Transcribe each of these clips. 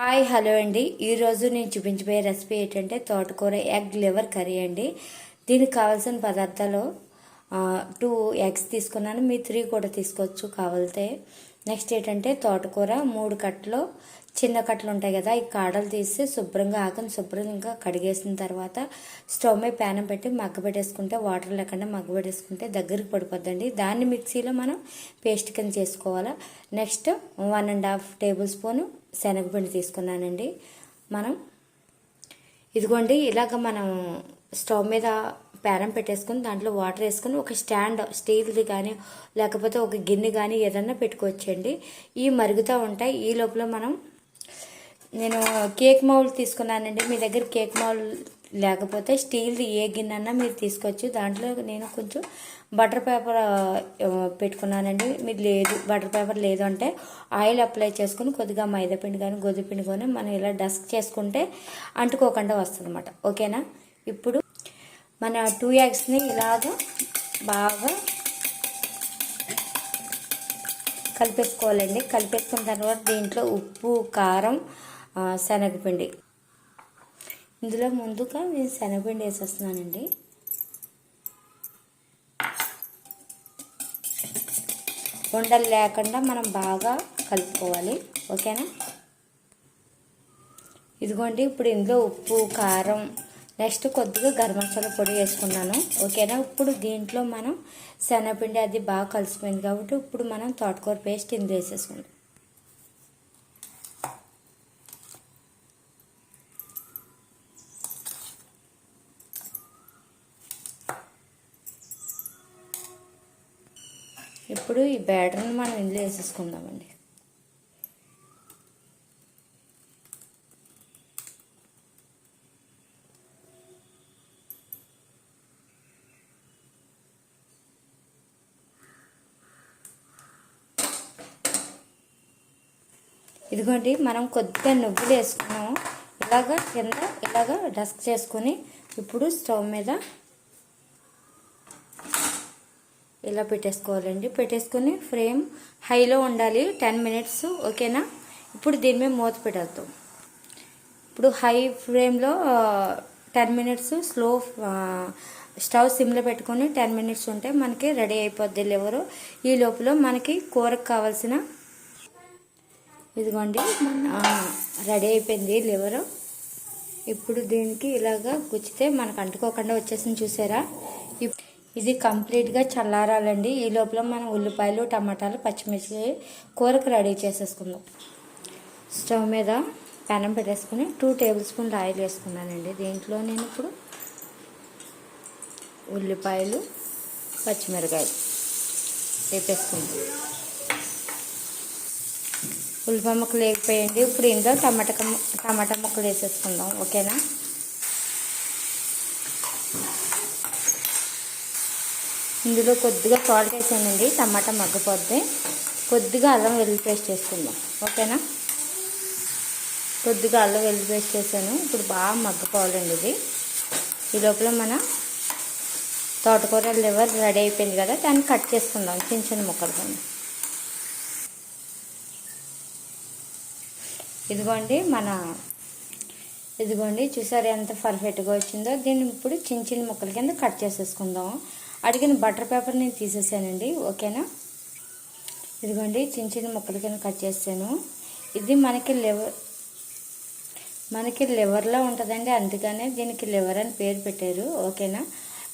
Hi hello అండి. ఈరోజు నేను చూపించబోయే రెసిపీ ఏంటంటే తోటకూర ఎగ్ లివర్ కర్రీ అండి. దీనికి కావాల్సిన పదార్థాలు టూ ఎగ్స్ తీసుకున్నాను. మీ త్రీ కూడా తీసుకోవచ్చు కావాలితే. నెక్స్ట్ ఏంటంటే తోటకూర మూడు కట్టలు చిన్న కట్టలు ఉంటాయి కదా ఈ కాడలు తీసి శుభ్రంగా ఆకని శుభ్రంగా కడిగేసిన తర్వాత స్టవ్ మీద ప్యానం పెట్టి మగ్గ పెట్టేసుకుంటే వాటర్ లేకుండా మగ్గబెట్టేసుకుంటే దగ్గరికి పడిపోద్దండి. దాన్ని మిక్సీలో మనం పేస్ట్ కింద చేసుకోవాలి. Next one and half table spoon శనగపిండి తీసుకున్నానండి. మనం ఇదిగోండి ఇలాగ మనం స్టవ్ మీద పేరం పెట్టేసుకుని దాంట్లో వాటర్ వేసుకుని ఒక స్టాండ్ స్టీల్ది కానీ లేకపోతే ఒక గిన్నె కానీ ఏదన్నా పెట్టుకోవచ్చండి. ఈ మరుగుతూ ఉంటాయి. ఈ లోపల మనం నేను కేక్ మౌల్ తీసుకున్నానండి. మీ దగ్గర కేక్ మౌల్ లేకపోతే స్టీల్ది ఏ గిన్నె అన్నా మీరు తీసుకోవచ్చు దాంట్లో నేను కొంచెం బటర్ పేపర్ పెట్టుకున్నానండి. మీరు లేదు బటర్ పేపర్ లేదు అంటే ఆయిల్ అప్లై చేసుకుని కొద్దిగా మైదా పిండి కానీ గోధుమ పిండి కానీ మనం ఇలా డస్క్ చేసుకుంటే అంటుకోకుండా వస్తుంది అనమాట ఓకేనా? ఇప్పుడు మన టూ ఎగ్స్ని ఇలాగ బాగా కలిపేసుకోవాలండి. కలిపేసుకున్న తర్వాత దీంట్లో ఉప్పు కారం శనగపిండి. ఇందులో ముందుగా నేను శనగపిండి వేసేస్తున్నానండి. ఉండలు లేకుండా మనం బాగా కలుపుకోవాలి. ఓకేనా? ఇదిగోండి ఇప్పుడు ఇందులో ఉప్పు కారం నెక్స్ట్ కొద్దిగా గరం మసాలా పొడి వేసుకున్నాను. ఓకేనా? ఇప్పుడు దీంట్లో మనం శనగపిండి అది బాగా కలిసిపోయింది కాబట్టి ఇప్పుడు మనం తోటకూర పేస్ట్ ఇందులో వేసేసుకుంటాం ఇప్పుడు ఈ బ్యాటర్ని మనం ఇందులో వేసేసుకుందామండి. ఇదిగోండి మనం కొద్దిగా నువ్వులు వేసుకున్నాము. ఇలాగ కింద ఇలాగ డస్క్ చేసుకొని ఇప్పుడు స్టవ్ మీద ఇలా పెట్టేసుకోవాలండి. పెట్టేసుకొని ఫ్రేమ్ హైలో ఉండాలి. టెన్ మినిట్స్ ఓకేనా? ఇప్పుడు దీని మీద మూత పెట్టేద్దాం. ఇప్పుడు హై ఫ్లేమ్లో టెన్ మినిట్స్ స్లో స్టవ్ సిమ్లో పెట్టుకొని టెన్ మినిట్స్ ఉంటే మనకి రెడీ అయిపోద్ది లివరు. ఈ లోపల మనకి కూరకు కావాల్సిన ఇదిగోండి రెడీ అయిపోయింది లివరు. ఇప్పుడు దీనికి ఇలాగా గుచ్చితే మనకు అంటుకోకుండా వచ్చేసింది చూసారా? ఇప్పుడు ఇది కంప్లీట్గా చల్లారాలండి. ఈ లోపల మనం ఉల్లిపాయలు టమాటాలు పచ్చిమిర్చి కూరకు రెడీ చేసేసుకుందాం. స్టవ్ మీద పెనం పెట్టేసుకుని టూ టేబుల్ స్పూన్లు ఆయిల్ వేసుకున్నానండి. దీంట్లో నేను ఇప్పుడు ఉల్లిపాయలు పచ్చిమిరకాయలు వేపేసుకుందాం. ఉల్లిపాయ ముక్కలు వేగిపోయండి ఇప్పుడు ఇందులో టమాటా టమాటా ముక్కలు వేసేసుకుందాం. ఓకేనా? ఇందులో కొద్దిగా సాల్ట్ వేసానండి టమాటా మగ్గిపోద్ది. కొద్దిగా అల్లం వెల్లుల్లి పేస్ట్ వేసుకుందాం ఓకేనా? కొద్దిగా అల్లం వెల్లుల్లి పేస్ట్ వేసాను ఇప్పుడు బాగా మగ్గిపోవాలండి ఇది. ఈ లోపల మన తోటకూర లివర్ రెడీ అయిపోయింది కదా దాన్ని కట్ చేసుకుందాం చిన్న చిన్న ముక్కలు కింద ఇదిగోండి మన ఇదిగోండి చూసారు ఎంత పర్ఫెక్ట్గా వచ్చిందో? దీన్ని ఇప్పుడు చిన్న చిన్న ముక్కల కింద కట్ చేసేసుకుందాం. అడిగిన బటర్ పేపర్ నేను తీసేసానండి ఓకేనా? ఇదిగోండి చిన్న చిన్న ముక్కల కింద కట్ చేసాను ఇది మనకి లివర్ మనకి లివర్లో ఉంటుందండి అందుకనే దీనికి లివర్ అని పేరు పెట్టారు ఓకేనా?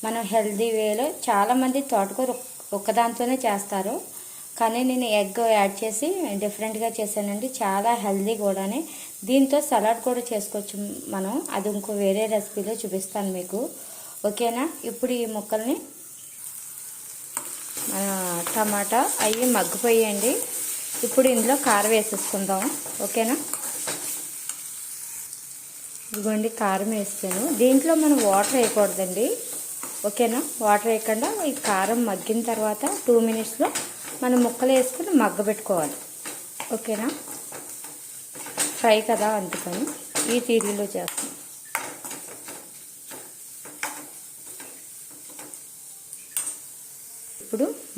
మనం హెల్దీ వేలో చాలామంది తోటకూర ఒక్కదాంతోనే చేస్తారు కానీ నేను ఎగ్ యాడ్ చేసి డిఫరెంట్గా చేశానండి చాలా హెల్దీ కూడానే. దీంతో సలాడ్ కూడా చేసుకోవచ్చు మనం అది ఇంకో వేరే రెసిపీలో చూపిస్తాను మీకు ఓకేనా? ఇప్పుడు ఈ ముక్కల్ని టమాటా అవి మగ్గిపోయండి. ఇప్పుడు ఇందులో కారం వేసేసుకుందాం. ఓకేనా? ఇదిగోండి కారం వేస్తాను దీంట్లో మనం వాటర్ వేయకూడదండి. ఓకేనా? వాటర్ వేయకుండా ఈ కారం మగ్గిన తర్వాత టూ మినిట్స్లో మనం ముక్కలు వేసుకుని మగ్గబెట్టుకోవాలి. ఓకేనా? ఫ్రై కదా అందుకని ఈ తీరులో చేస్తాం.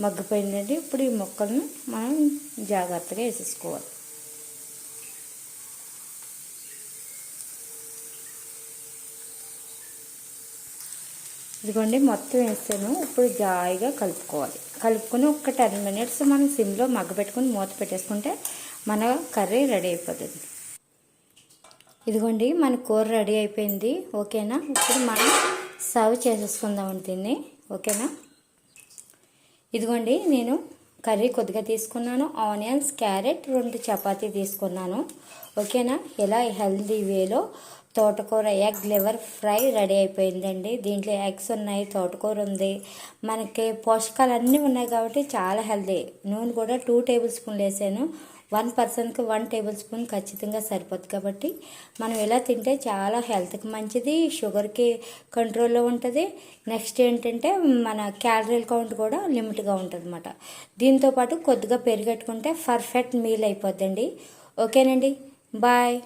మగ్గిపోయిందండి. ఇప్పుడు ఈ మొక్కలను మనం జాగ్రత్తగా వేసేసుకోవాలి. ఇదిగోండి మొత్తం వేస్తాను ఇప్పుడు జాయిగా కలుపుకోవాలి. కలుపుకొని ఒక టెన్ మినిట్స్ మనం సిమ్లో మగ్గ పెట్టుకుని మూత పెట్టేసుకుంటే మన కర్రీ రెడీ అయిపోతుంది. ఇదిగోండి మన కూర రెడీ అయిపోయింది. ఓకేనా? ఇప్పుడు మనం సర్వ్ చేసేసుకుందాం దీన్ని. ఓకేనా? ఇదిగోండి నేను కర్రీ కొద్దిగా తీసుకున్నాను. ఆనియన్స్ క్యారెట్ రెండు చపాతీ తీసుకున్నాను. ఓకేనా? ఇలా హెల్దీ వేలో తోటకూర ఎగ్ లివర్ ఫ్రై రెడీ అయిపోయిందండి. దీంట్లో ఎగ్స్ ఉన్నాయి తోటకూర ఉంది. మనకి పోషకాలు అన్నీ ఉన్నాయి కాబట్టి చాలా హెల్దీ. నూనె కూడా టూ టేబుల్ స్పూన్లు వేసాను. వన్ పర్సన్కి వన్ టేబుల్ స్పూన్ ఖచ్చితంగా సరిపోతుంది కాబట్టి మనం ఇలా తింటే చాలా హెల్త్కి మంచిది షుగర్కి కంట్రోల్లో ఉంటుంది. నెక్స్ట్ ఏంటంటే మన క్యాలరీల కౌంట్ కూడా లిమిట్గా ఉంటుంది అనమాట దీంతోపాటు కొద్దిగా పెరిగెట్టుకుంటే పర్ఫెక్ట్ మీల్ అయిపోద్దండి. ఓకేనండి. బాయ్.